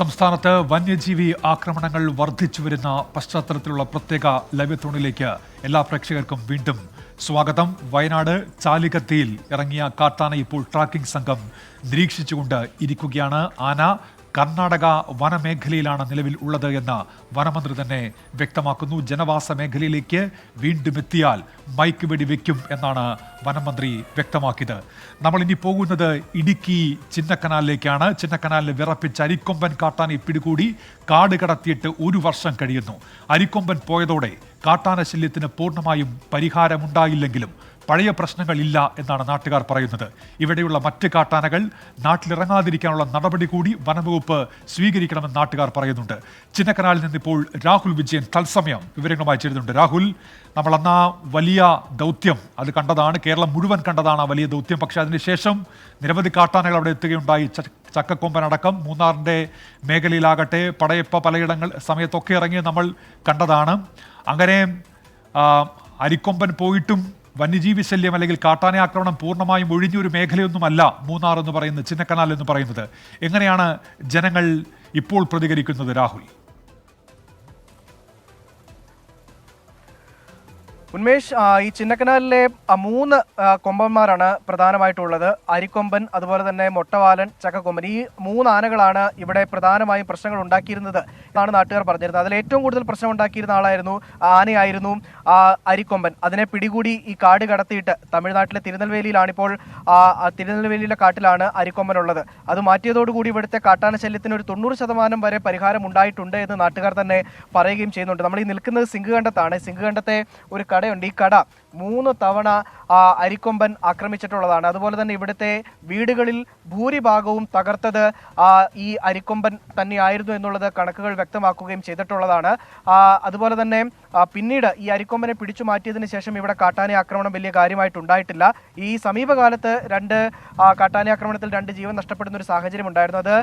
സംസ്ഥാനത്ത് വന്യജീവി ആക്രമണങ്ങൾ വർദ്ധിച്ചു വരുന്ന പശ്ചാത്തലത്തിലുള്ള പ്രത്യേക ലൈവത്തോണിലേക്ക് എല്ലാ പ്രേക്ഷകർക്കും വീണ്ടും സ്വാഗതം. വയനാട് ചാലികത്തിയിൽ ഇറങ്ങിയ കാട്ടാന ഇപ്പോൾ ട്രാക്കിംഗ് സംഘം നിരീക്ഷിച്ചുകൊണ്ട് ഇരിക്കുകയാണ്. ആന കർണാടക വനമേഖലയിലാണ് നിലവിൽ ഉള്ളത് എന്ന് വനമന്ത്രി തന്നെ വ്യക്തമാക്കുന്നു. ജനവാസ മേഖലയിലേക്ക് വീണ്ടും എത്തിയാൽ മൈക്ക് വെടി വെക്കും എന്നാണ് വനമന്ത്രി വ്യക്തമാക്കിയത്. നമ്മൾ ഇനി പോകുന്നത് ഇടുക്കി ചിന്നക്കനാലിലേക്കാണ്. ചിന്നക്കനാലിൽ വിറപ്പിച്ച അരിക്കൊമ്പൻ കാട്ടാനെ പിടികൂടി കാട് കടത്തിയിട്ട് ഒരു വർഷം കഴിയുന്നു. അരിക്കൊമ്പൻ പോയതോടെ കാട്ടാന ശല്യത്തിന് പൂർണമായും പരിഹാരമുണ്ടായില്ലെങ്കിലും പഴയ പ്രശ്നങ്ങളില്ല എന്നാണ് നാട്ടുകാർ പറയുന്നത്. ഇവിടെയുള്ള മറ്റ് കാട്ടാനകൾ നാട്ടിലിറങ്ങാതിരിക്കാനുള്ള നടപടി കൂടി വനംവകുപ്പ് സ്വീകരിക്കണമെന്ന് നാട്ടുകാർ പറയുന്നുണ്ട്. ചിന്നക്കനാലിൽ നിന്നിപ്പോൾ രാഹുൽ വിജയൻ തത്സമയം വിവരങ്ങളുമായി ചേരുന്നുണ്ട്. രാഹുൽ നമ്മൾ അന്നാ വലിയ ദൗത്യം അത് കണ്ടതാണ് കേരളം മുഴുവൻ കണ്ടതാണ് ആ വലിയ ദൗത്യം. പക്ഷേ അതിനുശേഷം നിരവധി കാട്ടാനകൾ അവിടെ എത്തുകയുണ്ടായി. ചക്കക്കൊമ്പനടക്കം മൂന്നാറിന്റെ മേഖലയിലാകട്ടെ പടയപ്പ പലയിടങ്ങൾ സമയത്തൊക്കെ ഇറങ്ങി നമ്മൾ കണ്ടതാണ്. അങ്ങനെ അരിക്കൊമ്പൻ പോയിട്ടും വന്യജീവി ശല്യം അല്ലെങ്കിൽ കാട്ടാന ആക്രമണം പൂർണമായും ഒഴിഞ്ഞൊരു മേഖലയൊന്നുമല്ല മൂന്നാർ എന്ന് പറയുന്നത് ചിന്നക്കനാൽ എന്ന് പറയുന്നത്. എങ്ങനെയാണ് ജനങ്ങൾ ഇപ്പോൾ പ്രതികരിക്കുന്നത് രാഹുൽ? ഉന്മേഷ് ഈ ചിന്നക്കനാലിലെ മൂന്ന് കൊമ്പന്മാരാണ് പ്രധാനമായിട്ടുള്ളത്. അരിക്കൊമ്പൻ അതുപോലെ തന്നെ മൊട്ടവാലൻ ചക്കക്കൊമ്പൻ. ഈ മൂന്ന് ആനകളാണ് ഇവിടെ പ്രധാനമായും പ്രശ്നങ്ങൾ ഉണ്ടാക്കിയിരുന്നത് എന്നാണ് നാട്ടുകാർ പറഞ്ഞിരുന്നത്. അതിൽ ഏറ്റവും കൂടുതൽ പ്രശ്നം ഉണ്ടാക്കിയിരുന്ന ആളായിരുന്നു ആനയായിരുന്നു അരിക്കൊമ്പൻ. അതിനെ പിടികൂടി ഈ കാട് കടത്തിയിട്ട് തമിഴ്നാട്ടിലെ തിരുനെൽവേലിയിലാണിപ്പോൾ തിരുനെൽവേലിയിലെ കാട്ടിലാണ് അരിക്കൊമ്പൻ ഉള്ളത് അത് മാറ്റിയതോടുകൂടി ഇവിടുത്തെ കാട്ടാന ശല്യത്തിന് ഒരു തൊണ്ണൂറ് ശതമാനം വരെ പരിഹാരം ഉണ്ടായിട്ടുണ്ട് എന്ന് നാട്ടുകാർ തന്നെ പറയുകയും ചെയ്യുന്നുണ്ട്. നമ്മൾ ഈ നിൽക്കുന്നത് സിംഗുകണ്ടത്താണ് സിംഗുകണ്ടത്തെ ഒരു കടയുണ്ട്. ഈ കട മൂന്ന് തവണ അരിക്കൊമ്പൻ ആക്രമിച്ചിട്ടുള്ളതാണ്. അതുപോലെ തന്നെ ഇവിടുത്തെ വീടുകളിൽ ഭൂരിഭാഗവും തകർത്തത് ഈ അരിക്കൊമ്പൻ തന്നെയായിരുന്നു എന്നുള്ളത് കണക്കുകൾ വ്യക്തമാക്കുകയും ചെയ്തിട്ടുള്ളതാണ്. അതുപോലെ തന്നെ പിന്നീട് ഈ അരിക്കൊമ്പനെ പിടിച്ചു മാറ്റിയതിന് ശേഷം ഇവിടെ കാട്ടാന ആക്രമണം വലിയ കാര്യമായിട്ട് ഉണ്ടായിട്ടില്ല ഈ സമീപകാലത്ത് രണ്ട് കാട്ടാന ആക്രമണത്തിൽ രണ്ട് ജീവൻ നഷ്ടപ്പെടുന്ന ഒരു സാഹചര്യം ഉണ്ടായിരുന്നു. അത്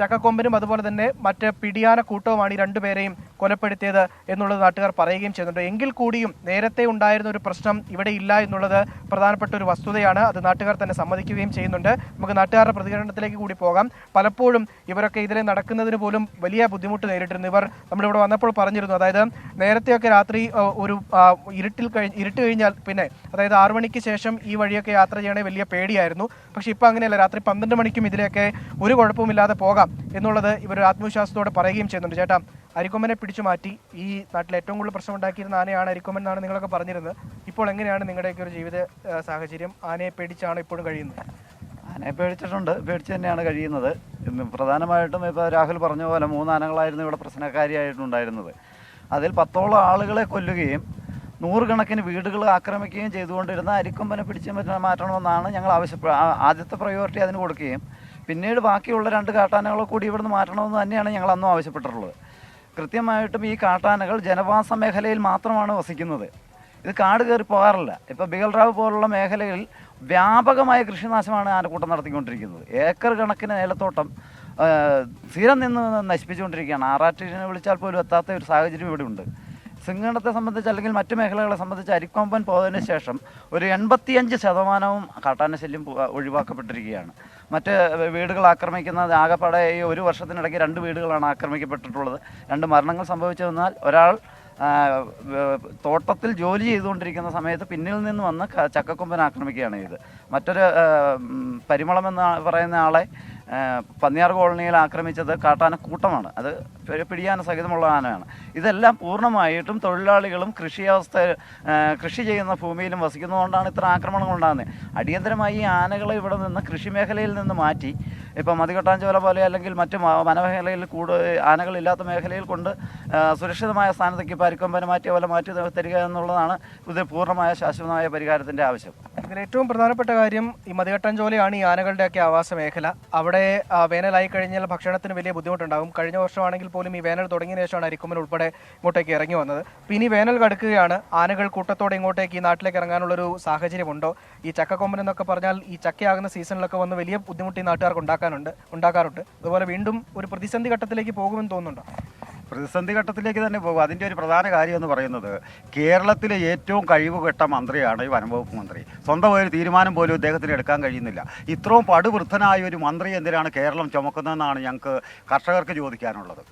ചക്കക്കൊമ്പനും അതുപോലെ തന്നെ മറ്റ് പിടിയാന കൂട്ടവുമാണ് ഈ രണ്ടുപേരെയും കൊലപ്പെടുത്തിയത് എന്നുള്ളത് നാട്ടുകാർ പറയുകയും ചെയ്യുന്നുണ്ട്. എങ്കിൽ കൂടിയും നേരത്തെ ഉണ്ടായിരുന്ന ഒരു പ്രശ്നം ഇവിടെ ഇല്ല എന്നുള്ളത് പ്രധാനപ്പെട്ട ഒരു വസ്തുതയാണ്. അത് നാട്ടുകാർ തന്നെ സമ്മതിക്കുകയും ചെയ്യുന്നുണ്ട്. നമുക്ക് നാട്ടുകാരുടെ പ്രതികരണത്തിലേക്ക് കൂടി പോകാം. പലപ്പോഴും ഇവരൊക്കെ ഇതിലെ നടക്കുന്നതിന് പോലും വലിയ ബുദ്ധിമുട്ട് നേരിട്ടിരുന്നു. ഇവർ നമ്മളിവിടെ വന്നപ്പോൾ പറഞ്ഞിരുന്നു. അതായത് നേരത്തെയൊക്കെ രാത്രി ഒരു ഇരുട്ടിൽ കഴിഞ്ഞ് ഇരുട്ട് കഴിഞ്ഞാൽ പിന്നെ അതായത് ആറു മണിക്ക് ശേഷം ഈ വഴിയൊക്കെ യാത്ര ചെയ്യണേ വലിയ പേടിയായിരുന്നു. പക്ഷേ ഇപ്പം അങ്ങനെയല്ല. രാത്രി പന്ത്രണ്ട് മണിക്കും ഇതിലെയൊക്കെ ഒരു കുഴപ്പമില്ലാതെ പോകാം എന്നുള്ളത് ഇവർ ആത്മവിശ്വാസത്തോടെ പറയുകയും ചെയ്യുന്നുണ്ട്. ചേട്ടാ അരിക്കൊമ്പനെ പിടിച്ചു മാറ്റി ഈ നാട്ടിൽ ഏറ്റവും കൂടുതൽ പ്രശ്നം ഉണ്ടാക്കിയിരുന്ന ആനയാണ് അരിക്കൊമ്പൻ എന്നാണ് നിങ്ങളൊക്കെ പറഞ്ഞിരുന്നത്. ഇപ്പോൾ എങ്ങനെയാണ് നിങ്ങളുടെയൊക്കെ ഒരു ജീവിത സാഹചര്യം? ആനയെ പേടിച്ചാണ് ഇപ്പോഴും കഴിയുന്നത്? ആനയെ പേടിച്ചിട്ടുണ്ട്. പേടിച്ച് തന്നെയാണ് കഴിയുന്നത്. പ്രധാനമായിട്ടും ഇപ്പോൾ രാഹുൽ പറഞ്ഞ പോലെ മൂന്ന് ആനകളായിരുന്നു ഇവിടെ പ്രശ്നക്കാരിയായിട്ടുണ്ടായിരുന്നത്. അതിൽ പത്തോളം ആളുകളെ കൊല്ലുകയും നൂറുകണക്കിന് വീടുകൾ ആക്രമിക്കുകയും ചെയ്തുകൊണ്ടിരുന്ന അരിക്കൊമ്പനെ പിടിച്ച് മാറ്റ- മാറ്റണമെന്നാണ് ഞങ്ങൾ ആവശ്യപ്പെട്ട ആദ്യത്തെ പ്രയോറിറ്റി അതിന് കൊടുക്കുകയും പിന്നീട് ബാക്കിയുള്ള രണ്ട് കാട്ടാനകളെ കൂടി ഇവിടുന്ന് മാറ്റണമെന്ന് തന്നെയാണ് ഞങ്ങൾ അന്നും ആവശ്യപ്പെട്ടിട്ടുള്ളത്. കൃത്യമായിട്ടും ഈ കാട്ടാനകൾ ജനവാസ മേഖലയിൽ മാത്രമാണ് വസിക്കുന്നത്. ഇത് കാട് കയറി പോകാറില്ല. ഇപ്പോൾ ബിഗൽറാവ് പോലുള്ള മേഖലകളിൽ വ്യാപകമായ കൃഷിനാശമാണ് ആനക്കൂട്ടം നടത്തിക്കൊണ്ടിരിക്കുന്നത്. ഏക്കർ കണക്കിന് ഏലത്തോട്ടം ആ, സ്ഥിരം നിന്ന് നശിപ്പിച്ചുകൊണ്ടിരിക്കുകയാണ്. ആറാട്ടിനെ വിളിച്ചാൽ പോലും എത്താത്ത ഒരു സാഹചര്യം ഇവിടെ ഉണ്ട് സിംഗണത്തെ സംബന്ധിച്ച് അല്ലെങ്കിൽ മറ്റു മേഖലകളെ സംബന്ധിച്ച് അരിക്കൊമ്പൻ പോയതിനു ശേഷം ഒരു എൺപത്തിയഞ്ച് ശതമാനവും കാട്ടാന ശല്യം ഒഴിവാക്കപ്പെട്ടിരിക്കുകയാണ്. മറ്റ് വീടുകൾ ആക്രമിക്കുന്നത് ആകെപ്പാടെ ഈ ഒരു വർഷത്തിനിടയ്ക്ക് രണ്ട് വീടുകളാണ് ആക്രമിക്കപ്പെട്ടിട്ടുള്ളത്. രണ്ട് മരണങ്ങൾ സംഭവിച്ചതെന്നാൽ ഒരാൾ തോട്ടത്തിൽ ജോലി ചെയ്തുകൊണ്ടിരിക്കുന്ന സമയത്ത് പിന്നിൽ നിന്ന് വന്ന് ചക്കക്കൊമ്പൻ ആക്രമിക്കുകയാണ് ചെയ്ത് മറ്റൊരു പരിമളം എന്ന് പറയുന്ന ആളെ പന്നിയാർ കോളനിയിൽ ആക്രമിച്ചത് കാട്ടാന കൂട്ടമാണ്. അത് പിടിയാന സഹിതമുള്ള ആനയാണ്. ഇതെല്ലാം പൂർണമായിട്ടും തൊഴിലാളികളും കൃഷി അവസ്ഥ കൃഷി ചെയ്യുന്ന ഭൂമിയിലും വസിക്കുന്നതുകൊണ്ടാണ് ഇത്ര ആക്രമണങ്ങൾ ഉണ്ടാകുന്നത്. അടിയന്തരമായി ഈ ആനകളെ ഇവിടെ നിന്ന് കൃഷി മേഖലയിൽ നിന്ന് മാറ്റി ഇപ്പം മതികെട്ടാഞ്ചോല പോലെ അല്ലെങ്കിൽ മറ്റ് വനമേഖലയിൽ കൂടുതൽ ആനകളില്ലാത്ത മേഖലയിൽ കൊണ്ട് സുരക്ഷിതമായ സ്ഥാനത്തേക്ക് പരിക്കൊമ്പന മാറ്റിയ പോലെ മാറ്റി തരിക എന്നുള്ളതാണ് ഇത് പൂർണമായ ശാശ്വതമായ പരിഹാരത്തിന്റെ ആവശ്യം. ഇതിൽ ഏറ്റവും പ്രധാനപ്പെട്ട കാര്യം ഈ മതികെട്ടാഞ്ചോലയാണ് ഈ ആനകളുടെയൊക്കെ ആവാസ മേഖല. അവിടെ വേനലായി കഴിഞ്ഞാൽ ഭക്ഷണത്തിന് വലിയ ബുദ്ധിമുട്ടുണ്ടാകും. കഴിഞ്ഞ വർഷമാണെങ്കിൽ പോലും ഈ വേനൽ തുടങ്ങിയ ശേഷമാണ് അരിക്കൊമ്പൻ ഉൾപ്പെടെ ഇങ്ങോട്ടേക്ക് ഇറങ്ങി വന്നത്. അപ്പോൾ ഇനി വേനൽ കടക്കുകയാണ്. ആനകൾ കൂട്ടത്തോടെ ഇങ്ങോട്ടേക്ക് ഈ നാട്ടിലേക്ക് ഇറങ്ങാനുള്ളൊരു സാഹചര്യമുണ്ടോ? ഈ ചക്കക്കൊമ്പൻ എന്നൊക്കെ പറഞ്ഞാൽ ഈ ചക്കയാകുന്ന സീസണിലൊക്കെ വന്ന് വലിയ ബുദ്ധിമുട്ട് ഈ നാട്ടുകാർക്ക് ഉണ്ടാക്കാനുണ്ട് ഉണ്ടാക്കാറുണ്ട്. അതുപോലെ വീണ്ടും ഒരു പ്രതിസന്ധി ഘട്ടത്തിലേക്ക് പോകുമെന്ന് തോന്നുന്നുണ്ടോ? പ്രതിസന്ധി ഘട്ടത്തിലേക്ക് തന്നെ പോകും. അതിന്റെ ഒരു പ്രധാന കാര്യം എന്ന് പറയുന്നത് കേരളത്തിലെ ഏറ്റവും കഴിവുകെട്ട മന്ത്രിയാണ് ഈ വനംവകുപ്പ് മന്ത്രി. സ്വന്തം ഒരു തീരുമാനം പോലും ഇദ്ദേഹത്തിന് എടുക്കാൻ കഴിയുന്നില്ല. ഇത്രയും പടുവൃദ്ധനായ ഒരു മന്ത്രി എന്തിനാണ് കേരളം ചുമക്കുന്നതെന്നാണ് ഞങ്ങൾക്ക് കർഷകർക്ക് ചോദിക്കാനുള്ളത്.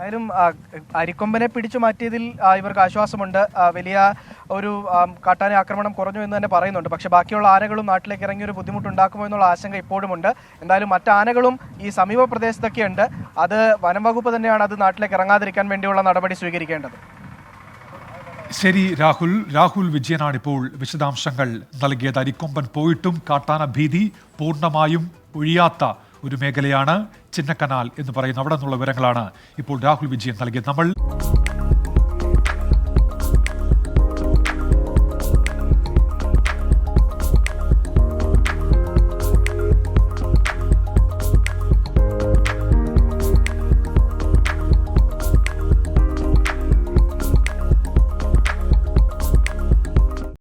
ആയാലും അരിക്കൊമ്പനെ പിടിച്ചു മാറ്റിയതിൽ ഇവർക്ക് ആശ്വാസമുണ്ട്. വലിയ ഒരു കാട്ടാന ആക്രമണം കുറഞ്ഞു എന്ന് തന്നെ പറയുന്നുണ്ട്. പക്ഷേ ബാക്കിയുള്ള ആനകളും നാട്ടിലേക്ക് ഇറങ്ങി ഒരു ബുദ്ധിമുട്ടുണ്ടാക്കുമോ എന്നുള്ള ആശങ്ക ഇപ്പോഴുമുണ്ട്. എന്തായാലും മറ്റ് ആനകളും ഈ സമീപ പ്രദേശത്തൊക്കെ ഉണ്ട് അത് വനം വകുപ്പ് തന്നെയാണ് അത് നാട്ടിലേക്ക് ഇറങ്ങാതിരിക്കാൻ വേണ്ടിയുള്ള നടപടി സ്വീകരിക്കേണ്ടത്. ശരി രാഹുൽ. രാഹുൽ വിജയനാണ് ഇപ്പോൾ വിശദാംശങ്ങൾ നൽകിയത്. അരിക്കൊമ്പൻ പോയിട്ടും കാട്ടാന ഭീതി പൂർണമായും ഒഴിയാത്ത ഒരു മേഖലയാണ് ചിന്നക്കനാൽ എന്ന് പറയുന്ന അവിടെ നിന്നുള്ള വിവരങ്ങളാണ് ഇപ്പോൾ രാഹുൽ വിജയൻ നൽകിയത്. നമ്മൾ